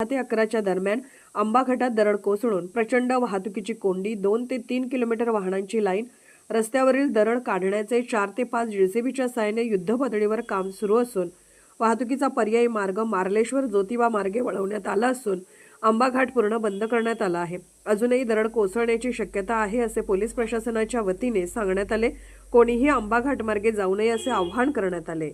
ते अकराच्या दरम्यान आंबाघाटात दरड कोसळून प्रचंड वाहतुकीची कोंडी दोन ते तीन किलोमीटर वाहनांची लाईन रस्त्यावरील दरड काढण्याचे चार ते पाच जेसीबीच्या साहाय्याने युद्धपातळीवर काम सुरू असून वाहतुकीचा पर्यायी मार्ग मार्लेश्वर ज्योतिबा मार्गे वळवण्यात आला असून आंबाघाट पूर्ण बंद करण्यात आला आहे. अजूनही दरड कोसळण्याची शक्यता आहे असे पोलीस प्रशासनाच्या वतीने सांगण्यात आले. कोणीही आंबाघाट मार्गे जाऊ नये असे आवाहन करण्यात आले.